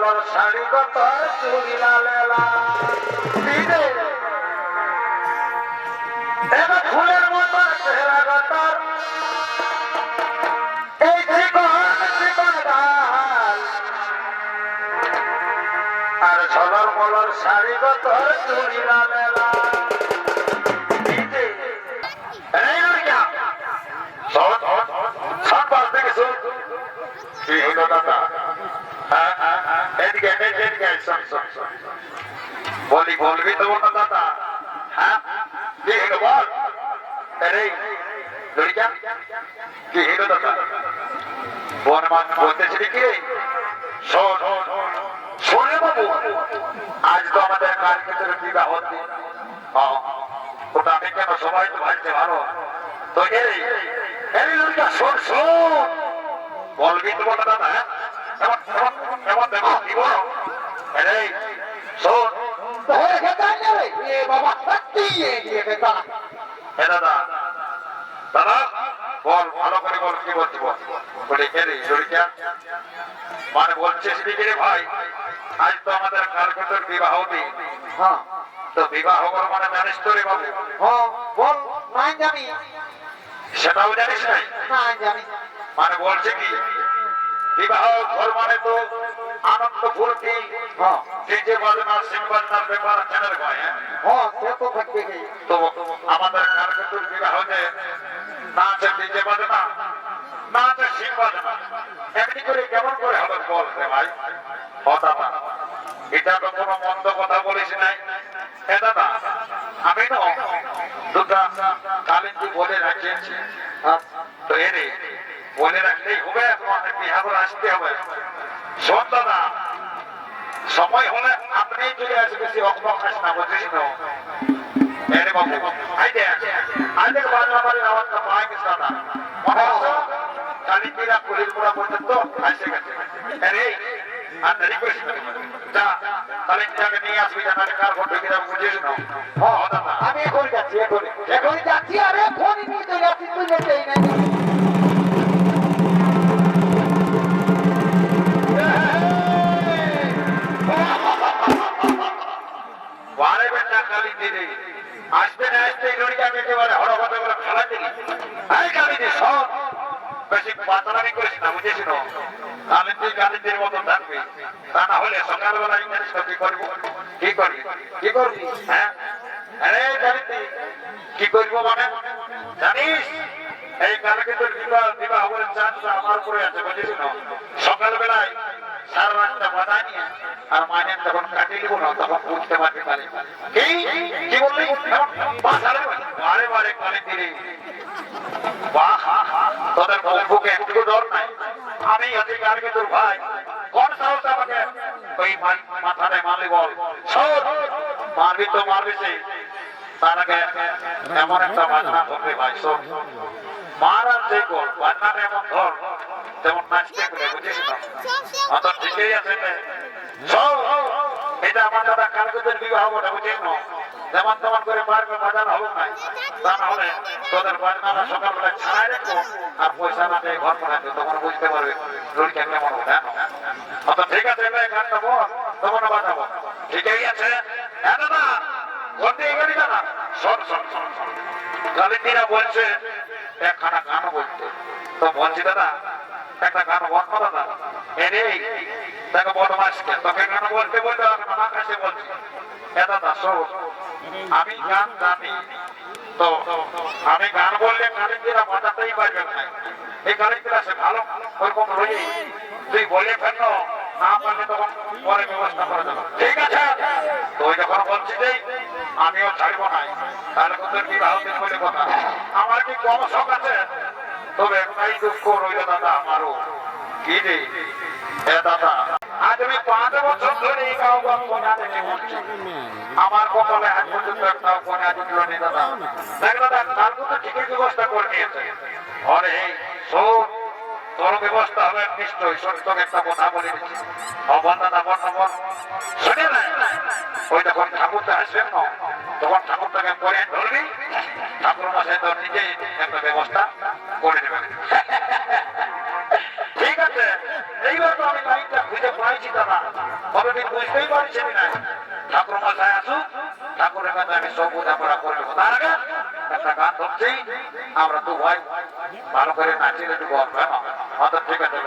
মলর শাড়ি কত চুরি লালেলা এবার ফুলের মতো চেহারা গতর এই চিকন গাল আর ছলর মলর শাড়ি গতর চুরি লালেলা এই লড়কিয়া শোন শোন পাশ থেকে শোন কি দাদা হ্যাঁ, হ্যাঁ, হ্যাঁ, শোন বলি বলবি তো ওটা দাদা? হ্যাঁ? তো আমাদের বিবাহ হ্যাঁ, কেন সবাই তো ভাবতে ভালো তো এই এই শোন শোন। বলবি দাদা হ্যাঁ? বলো দাদা বল। ভালো করে বল কি বলছি বলে মানে রে ভাই আজ তো আমাদের কালকের বিবাহ দিন তো বিবাহ কর মানে জানিস তো রে বাবু সেটাও জানিস নাই মানে বলছে কি বিবাহ ঘর মানে তো আনন্দ ফুর্তি। ডিজে বাজনা সিং বাজনার ব্যাপার ছেলের গায়ে তো আমাদের কারকেতুর বিবাহতে না আছে ডিজে বাজনা না আছে সিং এমনি করে কেমন করে হবে বল রে ভাই? এটা তো কোনো মন্দ কথা বলিস নাই। এ দাদা আমি তো দুটা কালিন্দি বলে রাখিয়েছি তো এরে বলে রাখলেই হবে অনেক বিহার আসতে হবে। দাদা, সময় হলে আপনি চলে আসবে বেশি অকবক না আসে করিস না। জানালে কার দাদা। আমি এখন যাচ্ছি, এখন। এখন যাচ্ছি, আরে ফোন নিয়ে নিয়ে আর কি বললি? তোর ভাই? কোন সাহস আমাকে? মারবি তো মারবি সে। তার আগে এমন একটা বাজনা ধরবে ভাই, শোন। মারার যে গোল এমন ধর যেমন নাচতে ঠিকই আছে। শোন, এটা আমার দাদা কালকুদের বিবাহ বটে বুঝিস যেমন তেমন করে পারবে বাজানো হবে না। তা না হলে তোদের বাজনাটা সকালবেলা ছাড়াই রাখব আর পয়সা না দিয়ে ঘর পাঠাবে তখন বুঝতে পারবে রুড়িটা কেমন হবে হ্যাঁ? অত ঠিক আছে বল তখন বাজাবো ঠিকই আছে। হ্যাঁ দাদা শোন শোন বলছে একখানা গান বলতে। তো বলছি, দাদা, একটা গান বলব দাদা। এরে দেখো বদমাসকে তোকে গান বলতে বলতে কাছে বলছি। এ দাদা, শোন, আমি গান জানি। তো আমি গান বললে কালিন্দিরা বাজাতেই পারবে না। এই কালিন্দিরা সে ভালো, ওরকম রয়ে তুই বলে ফেলল না পারলে তখন পরে ব্যবস্থা করা যাবে ঠিক আছে? তুই যখন বলছি যে আমিও ছাড়বো না। তাহলে তোদের বিবাহ দিন বলে কথা। আমার কি কম শখ আছে? তবে একটাই দুঃখ রইল দাদা আমারও। কি রে? দাদা, আজ আমি পাঁচ বছর ধরে আমার কপালে আজ পর্যন্ত একটাও কোনা দিল নেই দাদা। দেখ দাদা তার মতো ঠিকই ব্যবস্থা করে নিয়েছে তোর ব্যবস্থা হবে নিশ্চয়ই সত্য একটা কথা বলে দিচ্ছি অবন দাদা বল না। বল শুনে না ঠাকুরটা আসবেন না তখন ঠাকুরটাকে ঠাকুর মশাই তোর নিজেই একটা ব্যবস্থা করে দেবেন ঠিক আছে। এইবার তো আমি লাইনটা খুঁজে দাদা। কতদিন বুঝতেই পারছি না। ঠাকুর মশাই আসুক। ঠাকুরের কাছে আমি সব বোঝাপড়া করে তার আগে একটা গান ধরছি। ভালো করে নাচিয়ে একটু হয়তো ঠিক আছে।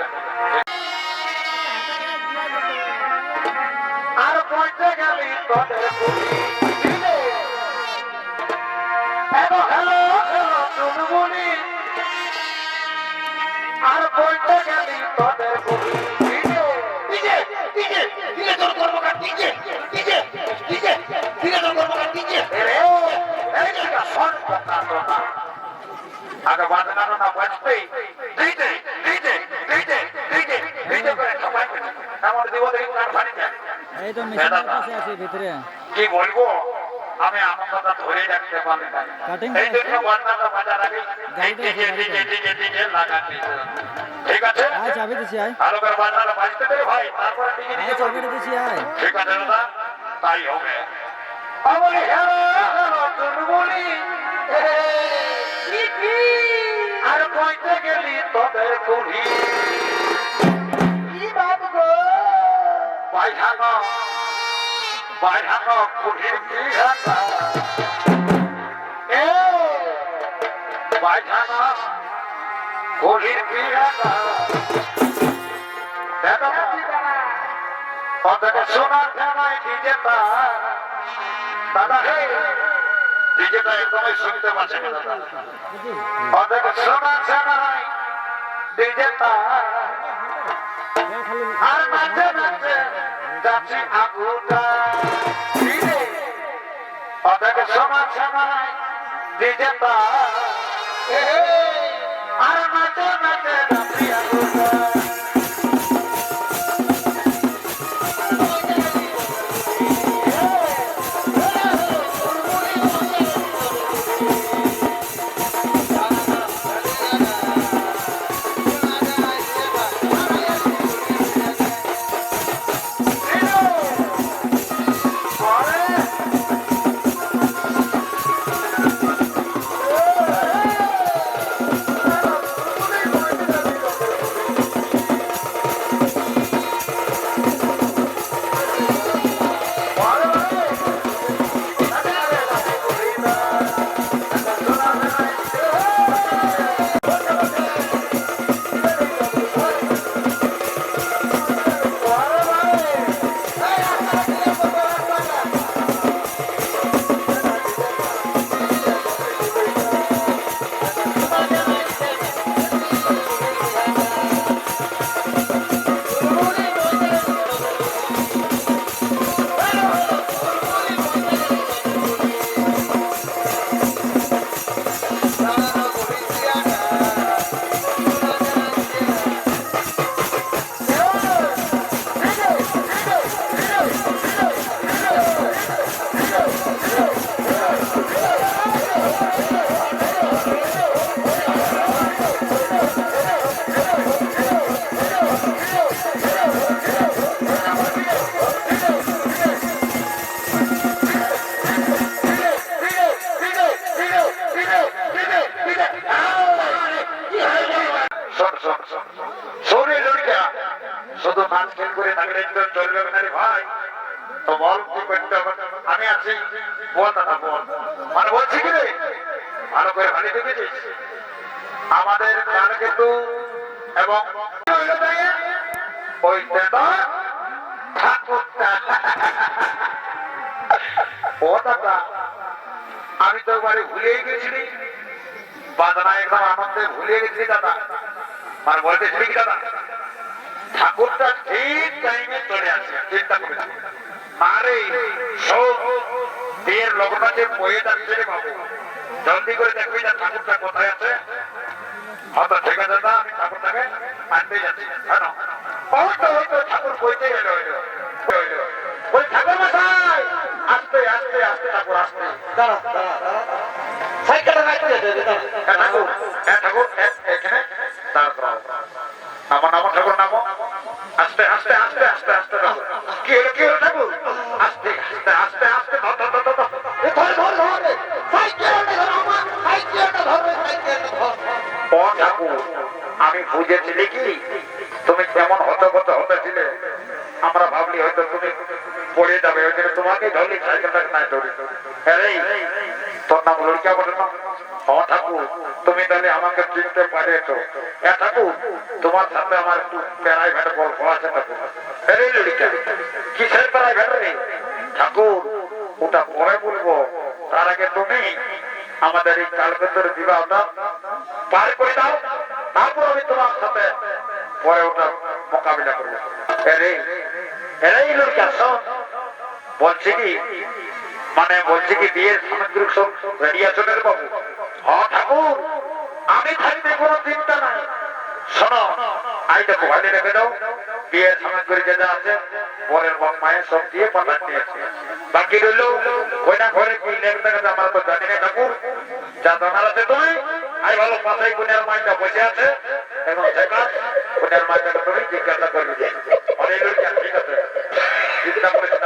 আর পৌঁছে গেলি তোদের হ্যালো হ্যালো হ্যালো চুনমুনি আর পৌঁছে গেলি তোদের ডিজে ডিজে ডিজে তোর Karmakar DJ DJ DJ DJ তোর কর্মকার ডিজে আগে বাজনানো না বাজতে দিতে দিতে দিতে দিতে দিতে করে সবাই আমার দিব দেখি কার ফানি যায় এই তো মেশিনের কাছে আছে ভিতরে। কি বলব? আমি আনন্দটা ধরে রাখতে পারি না। এই জন্য বাজনাটা বাজার আগে এই গাড়িটা ডিজে গাড়িটা। ডিজে ডিজে ডিজে লাগাতে ঠিক আছে? আয় চাবি দিছি আয়। ভালো করে বাজনাটা বাজতে দে ভাই তারপরে ডিজে আয় ডিজে দিছি আয়। ঠিক আছে দাদা? তাই হবে। আমার আর কইতে গেলি তোদের কুড়ি বাইহানো কুড়ির বিহানা এ বিহানা দেখো ওদের সোনার খেলায় ডিজেটা দাদা হে ডিজেটা একদমই শুনতে পাচ্ছে না দাদা। ওদের সোনার আর যাচ্ছে আগুটা ফিরে ওদের সমান সমাজ ডিজেটা আর নাচে নাচে রাত্রি আগুটা আর বলতেছিলি কি দাদা ঠাকুরটা ঠিক টাইমে চলে আসে, চিন্তা করে না। না রে সব বিয়ের লগ্ন যে বয়ে জলদি করে দেখবি না ঠাকুরটা কোথায় আছে। হয়তো ঠিক আছে দাদা আমি ঠাকুরটাকে আনতে ঠাকুর বইতে গেল, ওই ঠাকুর আস্তে ঠাকুর, আসতে। ঠাকুর ঠাকুর এখানে। করাও নামো ঠাকুর নামো আস্তে আস্তে আস্তে আস্তে আস্তে কি হলো ঠাকুর? আস্তে আস্তে আস্তে আস্তে আমার বুঝেছিলি কি? তুমি কেমন হত হত হতেছিলে। আমরা ভাবলি হয়তো পড়ে যাবে, ওই জন্য তোমাকে ধরলি তোর নাম লড়িকা বলে না? ও ঠাকুর, তুমি আমাকে চিনতে পারেছো এ ঠাকুর, তোমার সাথে আমার একটু প্রাইভেট গল্প আছে ঠাকুর। কিসের প্রাইভেট রে? ঠাকুর, ওটা পরে বলব। তার আগে তুমি আমাদের এই কালকেন্দ্রের বিবাহটা পার করে দাও। তারপর আমি তোমার সাথে পরে ওটা মোকাবিলা করব। বলছে কি? মানে বলছে কি বিয়ের সামগ্রিক সব রেডি আছে বাবু? হ্যাঁ ঠাকুর। আমি থাকতে কোনো চিন্তা নাই। শোনো আই দেখো ভালো রেখে দাও। বরের বাপ, মায়ের সব দিয়ে পাঠান কইনা ঘরে কি লেগে থাকে আমরা তো জানি মাইটা বসে এবং সেটা কোনের মাইটাকে তুমি জিজ্ঞাসা করবি। অনেক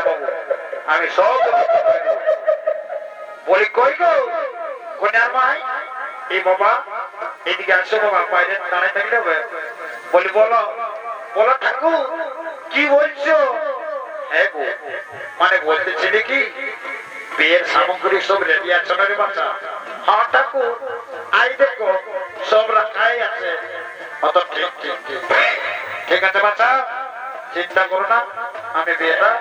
বাবু আমি সব করে। বলি, কই গো? কোনের মাই? এই বাবা? এদিকে আসো বাবা বাইরে দাঁড়ায় থাকলে বলি, বলো বলো ঠাকুর, কি বলছো? মানে বলতেছিলে কি বিয়ের সামগ্রী সব রেডি আছে না রে বাচ্চা? হ্যাঁ ঠাকুর, আই দেখো, সব রাখাই আছে। অত ঠিক ঠিক ঠিক। আছে বাচ্চা, চিন্তা করো না, আমি বিয়েটা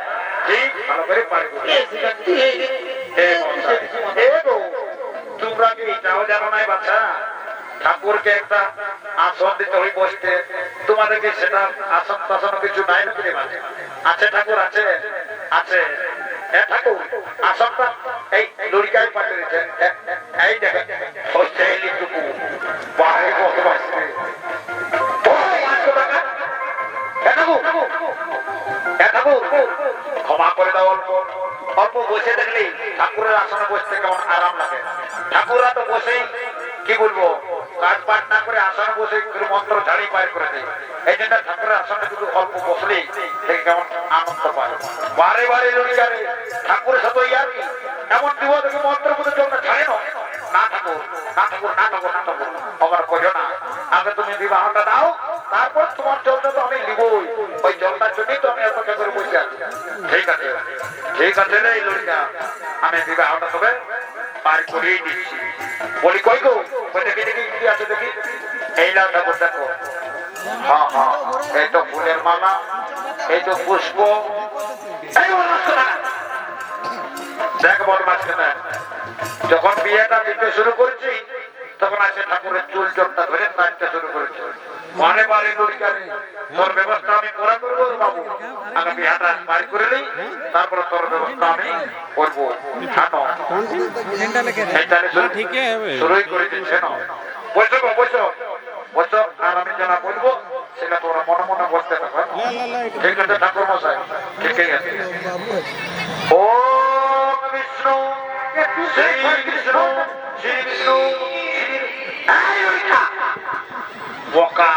ঠিক ভালো করে পারি তোমরা কি এটাও জানো নাই বাচ্চা? ঠাকুরকে একটা আসন দিতে হই বসতে। তোমাদের কি সেটা আসন টাসন কিছু নাই নাকি আছে ঠাকুর, আছে। আছে। ক্ষমা করে দাও অল্প। অল্প বসে দেখলি ঠাকুরের আসনে বসতে কেমন আরাম লাগে। ঠাকুররা তো বসেই, কি বলব? কাজ পাঠ না করে আসনে বসে মন্ত্র ঝাড়ি পার করে এই জন্য ঠাকুরের আসনে কিন্তু অল্প বসলেই কেমন আনন্দ পায়। বারে বারে লড়িয়ারে ঠাকুরের সাথে ইয়ারি এমন দিব দেখি মন্ত্র মধ্যে চলতে ছাড়ে না তারপর তোমার জলটা তো আমি নিবই। ওই জলটার জন্যই তো আমি অপেক্ষা করে আছি। ঠিক আমি বিবাহটা তবে পার দিচ্ছি। বলি কই গো দেখি। কি আছে দেখি? এই লাল ঠাকুর দেখো। হ্যাঁ হ্যাঁ এই তো ফুলের মালা এই তো পুষ্প। এই ও নষ্ট না। দেখ বড় যখন বিয়েটা দিতে শুরু করেছি তখন আসে ঠাকুরের চুল চোখটা ধরে টানতে শুরু করেছে। বারে বারে লড়িকারে তোর ব্যবস্থা আমি পুরা করব বাবু। আগে বিয়েটা বাড়ি করে নিই তারপরে তোর ব্যবস্থা আমি করব। শুরু- শুরুই করে দিচ্ছে না বসো গো, বসো বসো আর আমি যারা বলব সেটা তোমরা মনে মনে বসতে থাকো হ্যাঁ? ঠিক আছে ঠাকুর মশাই ঠিকই আছে ওম বিষ্ণু শ্রী বিষ্ণু শ্রী বিষ্ণু বোকা।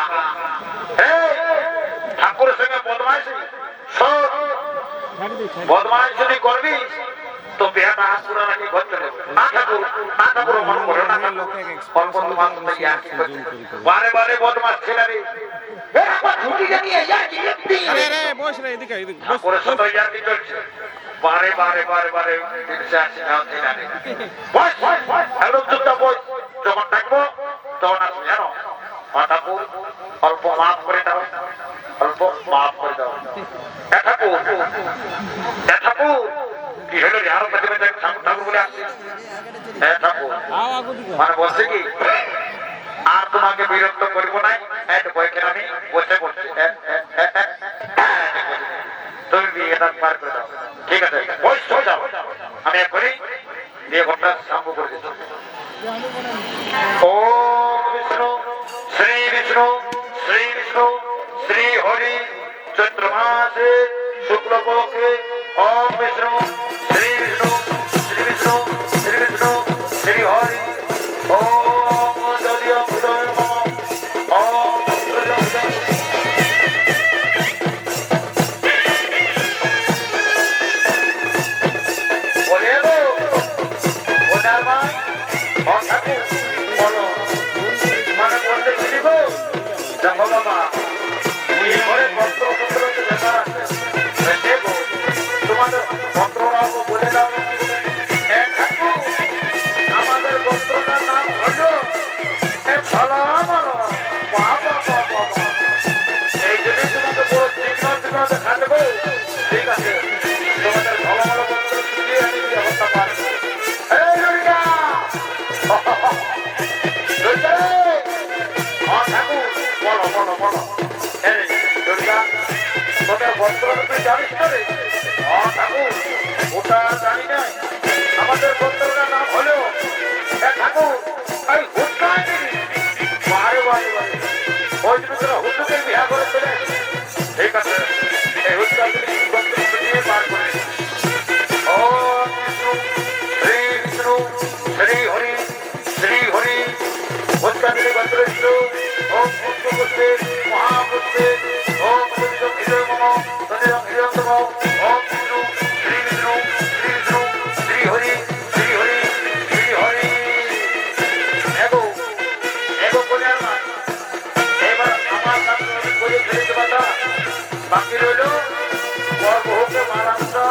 ঠাকুরের সঙ্গে বদমাইশি। বদমাইশ যদি করবি তো হাত পুরা নাকি ঘরতে দেবো না ঠাকুর না ঠাকুর মনে করে না অল্প তোমার করছে। বারে বারে বদমাস ছেলে রে বারে বারে বারে বারে। যখন ডাকবো তখন আসবি জানো? ঠাকুর অল্প মাফ করে দাও। অল্প মাফ করে দাও। ঠাকুর ঠাকুর। কি হলো রে আরও ঠাকুর বলে এ ঠাকুর মানে বলছে কি আর তোমাকে বিরক্ত করব নাই তো বইকে আমি বসে বলছি এ, এ, এ, এ, তুমি বিয়েটা পার করে দাও। ঠিক আছে চলে যাও। আমি এখনই বিয়ে ঘরটা সম্ভব করে দিচ্ছি। ওম বিষ্ণু শ্রী বিষ্ণু শ্রী বিষ্ণু শ্রী হরি চৈত্র মাসে শুক্লপক্ষে ওম বিষ্ণু। হবে ঠাকুর ওটা জানি নাই। আমাদের গোত্রের নাম হলেও ঠাকুর। আমার কাছে আমি করে ফেলেছি বাটা বাকি রইল গর্ভকে মারাংটা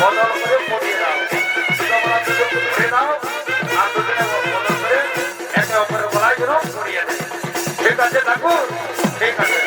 বদল করে পড়িয়ে ঠিক আছে, ঠাকুর, ঠিক আছে।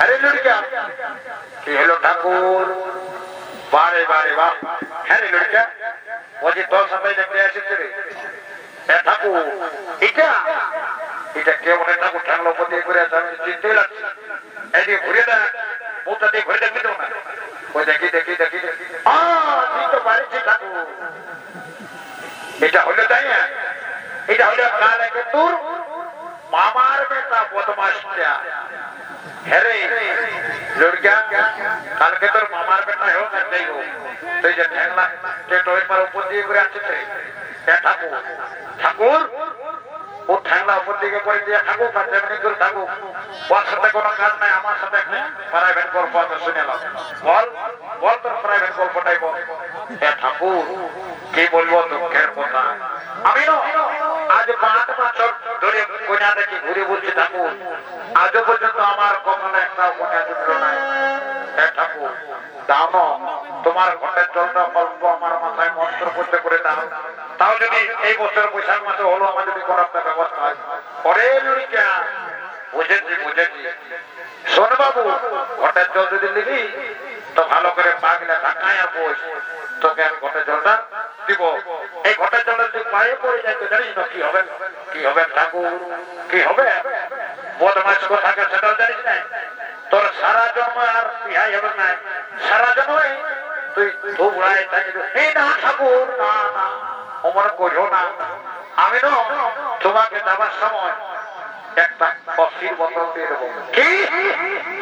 আরে লড়কা কি হলো ঠাকুর বারে বারে বাপ হ্যাঁ লড়কা ও যে তোর সামনে দেখতে এসেছে রে ঠাকুর এটা এটা কেমন ঠাকুর পতি করে চিনতে লাগছি এদিকে ঘুরে দেখ মুখটা দিয়ে ঘুরে দেখবি তো না? ওই দেখি দেখি দেখি। আহ চিনতে পারছি ঠাকুর এটা হলো তাই না? এটা হলো কাল একে তোর মামার বেটা বদমাসটা তুই ঠাকুর ও ঠ্যাংলা উপর দিকে করে দিয়ে থাকুক আর যেমনি করে থাকুক। ওর সাথে কোনো কাজ নাই আমার সাথে প্রাইভেট গল্প আছে শুনে নাও। বল বল তোর প্রাইভেট গল্পটাই বল। এ ঠাকুর কি বলব দুঃখের কথা? আমি আজ পাঁচ বছর ধরে কোনা দেখি ঘুরে বলছি ঠাকুর। আজও পর্যন্ত আমার কখনো একটা কোনা জুটলো নাই এ ঠাকুর না, তোমার ঘটের জলটা অল্প আমার মাথায় মন্ত্র করতে করে দাও। তাও যদি এই বছর বৈশাখ মাসে হলো, আমার যদি কোনো একটা ব্যবস্থা হয়। পরে বুঝেছি বুঝেছি। শোন বাবু ঘটের জল যদি লিখি তো ভালো করে পাগলে ঢাকায় বস তোকে আমি ঘটের জলটা দিব। এই ঘটের জলটা যদি পায়ে পড়ে যায় তো জানিস কি হবে? কি হবে ঠাকুর? কি হবে? বদমাস কোথাকে সেটাও জানিস না তোর সারা জন্ম আর বিহাই হবে না সারা জন্মে তুই ধুবড়ায় থাকিস এই না ঠাকুর, না না। অমর করিও না আমি না তোমাকে দেওয়ার সময় একটা কফির বোতল দিয়ে দেবো। কি?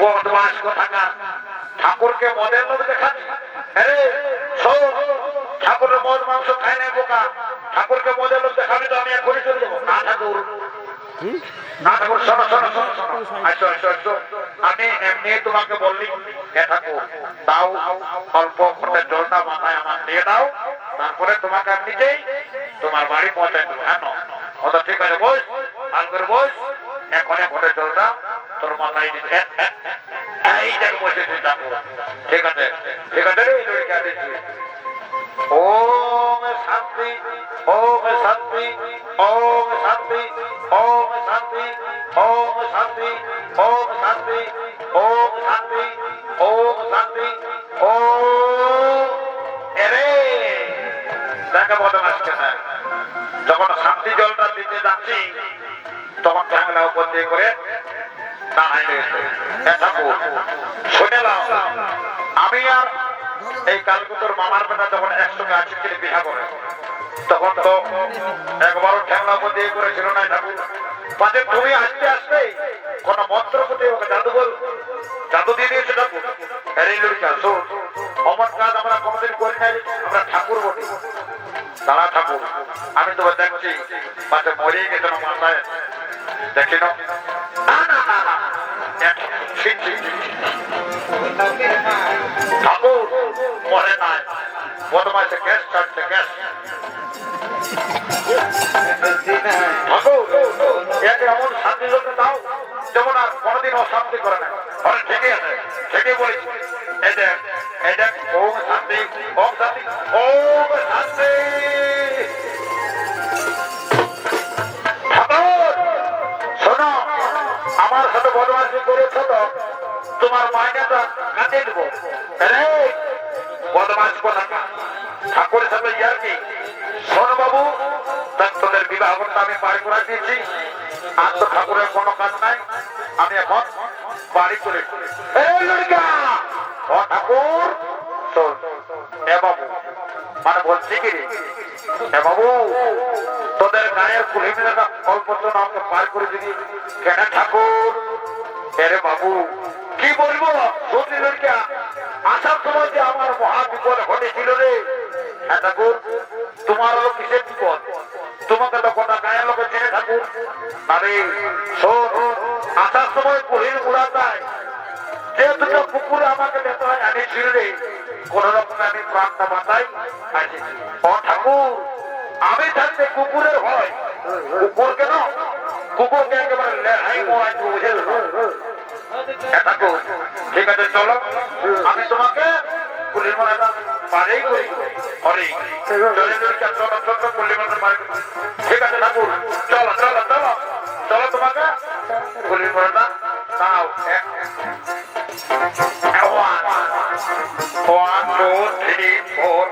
বদমাস কোথাকার ঠাকুরকে মদের লোক দেখাচ্ছি? আরে ঠাকুরের মদ মাংস খায় না বোকা ঠাকুরকে মদের লোক দেখাবি তো আমি এখনই চলে যাব। না ঠাকুর। না ঠাকুর শোনো শোনো শোনো আসো আসো আসো আমি এমনি তোমাকে বললি হে ঠাকুর দাও অল্প জলটা মাথায় আমার দিয়ে দাও তারপরে তোমাকে আমি নিজেই তোমার বাড়ি পৌঁছাই দেবো। হ্যাঁ ওটা ঠিক আছে, বস? ভালো করে বস। এখন ঘরে জলটা তোর মাথায় এই দেখ, বসে তুই ঠাকুর ঠিক আছে? ঠিক আছে রে, লড়িকা দেখে বদমাস যখন শান্তি জলটা দিতে যাচ্ছি, তখন ঠান্ডা উপর দিয়ে করে আমি আর এই কালকে তোর মামার বেটা যখন একসঙ্গে আছে কিনে বিহা করে। তখন তো একবারও ঠেংলা উপর দিয়ে করেছিল না, ঠাকুর। পাশে তুমি আসতে আসতে কোন মন্ত্র প্রতি ওকে জাদু বল, জাদু দিয়ে দিয়েছে ঠাকুর। অমর কাজ আমরা কোনদিন করি নাই, আমরা ঠাকুর বলি। দাঁড়া ঠাকুর আমি তোমার দেখছি। পাশে মরিয়ে গেছে না মাথায় দেখি না। ঠাকুর মরে নাই। বদমাইশে গ্যাস কাটছে গ্যাস। ঠাকুর যেমন আর কোনোদিন অশান্তি করে না ঠিকই আছে, ঠিকই বলেছি। এই দেখ দেখ ওম শান্তি ওম শান্তি ওম শান্তি শোনো, আমার সাথে বদমাশি করেছ তো তোমার মাইনেটা কাটিয়ে দেবো। রে, বদমাশ কথা ঠাকুরের সাথে ইয়ার কি? শোনো বাবু তোদের বিবাহ আমি বাড়ি করে দিয়েছি। আর তো ঠাকুরের কোনো কাজ নাই। আমি এখন বাড়ি করে এই লড়কা! ঠাকুর মানে বলছি কি এ বাবু, তোদের গায়ের কুলি মিলাটা আমাকে পার করে দিবি। কেন ঠাকুর? এরে বাবু, কি বলব? সত্যি আসার সময় যে আমার মহা বিপদ ঘটেছিল রে। হ্যাঁ ঠাকুর, তোমার হলো কিসের বিপদ? তোমাকে তো গোটা গায়ের লোকে চেনে ঠাকুর। আরে শোন, আসার সময় কুলির উড়া যায়। যে দুটো কুকুর আমাকে হয় আনিছিল রে কোন রকমে আমি প্রাণটা আছি ও ঠাকুর, আমি থাকতে কুকুরের হয় কুকুর কেন কুকুরকে একেবারে লেহাই মরাই বুঝে ঠাকুর, ঠিক আছে, চলো। আমি তোমাকে পুলিশ মনে পারেই করি। হরে চলো চলো পুলিশ পারে ঠিক আছে, ঠাকুর, চলো চলো চলো। চলো তোমাকে পুলিশ মনে দাও। One, two, three, four,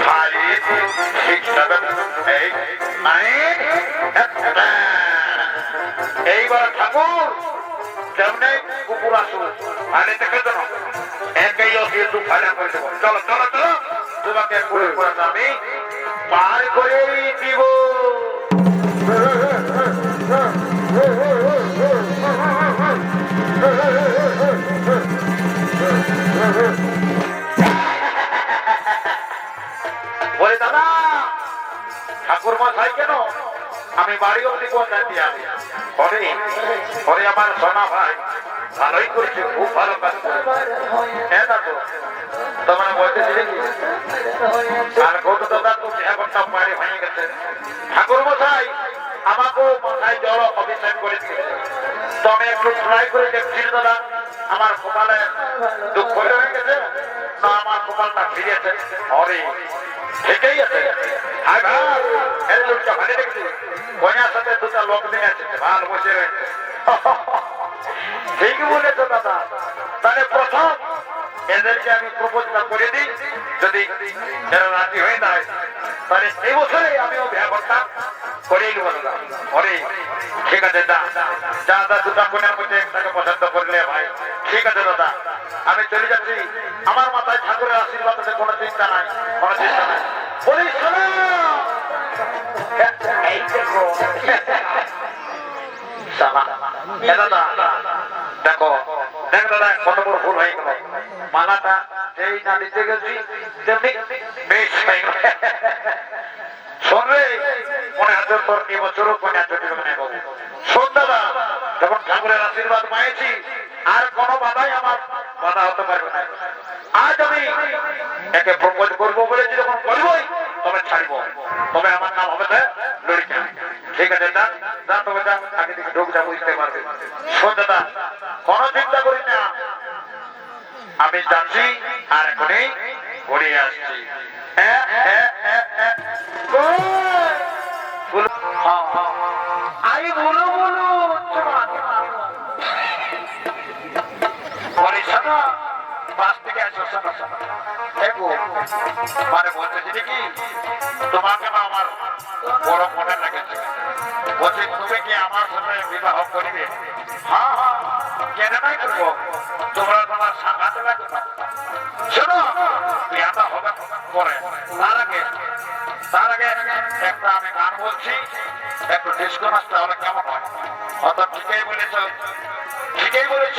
five, six, seven, eight, nine, ten. এইবার ঠাকুর যেমনি কুকুর আসুন ভালে দেখে দেবো একেই অসিয়ে দু ফাইলা করে দেবো চলো চলো চলো তোমাকে করে আমি পার করেই দিব বলে, দাদা, ঠাকুর মশাই কেন? আমি বাড়ি অব্দি পরে পরে আমার সোনা ভাই ভালোই করেছে, খুব ভালো কাজ করেছে। হ্যাঁ দাদু তোমরা বলতেছিলে কি? আর গৌত দাদা তো এখনটা বাড়ি ভেঙে গেছে। ঠাকুর মশাই, আমাকেও মাথায় জল অভিষেক করেছে। আমি একটু করে আমার কপালে দুঃখ হয়ে গেছে, না, আমার কপালটা ফিরেছে ঠিক বলেছ, দাদা। তাহলে প্রথম এদেরকে আমি প্রপোজটা করে দিই, যদি এরা রাজি হয়ে যায়, তাহলে এই বছরে করতাম করেই নেব, দাদা। ঠিক আছে দা যা দুটা কোনের মধ্যে একটাকে পছন্দ করলে ভাই। ঠিক আছে, দাদা। আমি চলে যাচ্ছি। আমার মাথায় ঠাকুরের আশীর্বাদ আছে, কোনো চিন্তা নাই, কোনো চিন্তা নাই। বলি, শোনো! দেখো। দাদা দেখো দাদা, কত বড় ভুল হয়ে গেল। মালাটা যেই না দিতে গেছি, তেমনি বেশ হয়ে গেল। শোনরে দাদা যখন ঠাকুরের আশীর্বাদ পাইছি আর কোনো বাধাই আমার বাধা হতে পারবে না। আজ আমি একে প্রপোজ করব বলেছি যখন করবই তবে ছাড়বো। তবে আমার নাম হবে ঠিক আছে বুঝতে পারবে। শোন দাদা কোনো চিন্তা করি না। আমি যাচ্ছি আর এখনই ঘুরে আসছি। হ্যাঁ, হ্যাঁ। মানে বলতেছি আমার বড় মনে লাগেছে বলছি, তুমি কি আমার বিবাহ করিবে? হ্যাঁ হ্যাঁ কেন তোমরা তোমার সাংঘাতে লাগে শোনো, বিয়াটা হবে পরে আগে, তার আগে একটা আমি গান বলছি, একটু ডিস্কো হলে কেমন হয়? অত ঠিকই বলেছ ঠিকই বলেছ।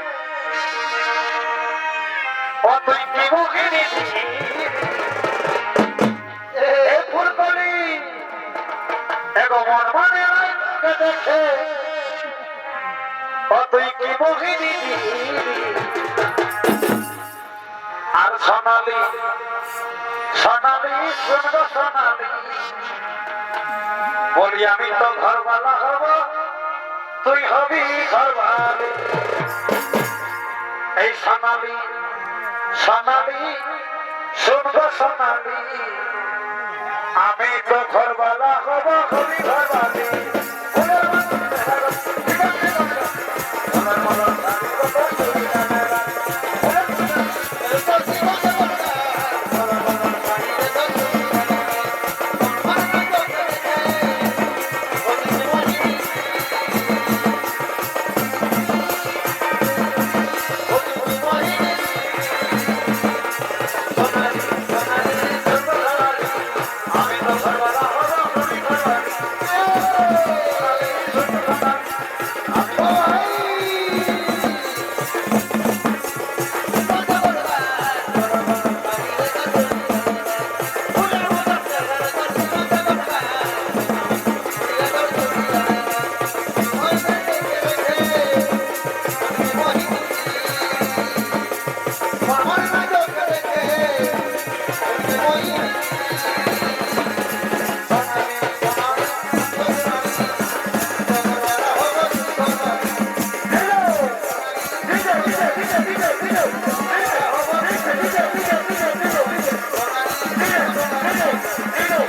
আর সোনালি সোনালি শুনব সোনালি বলি আমি তো ঘরবালা হব তুই হবি ঘরবালি এই সোনালি সোনালি শুনব সোনালি। আমি তো ঘরবালা হব ঘরবালি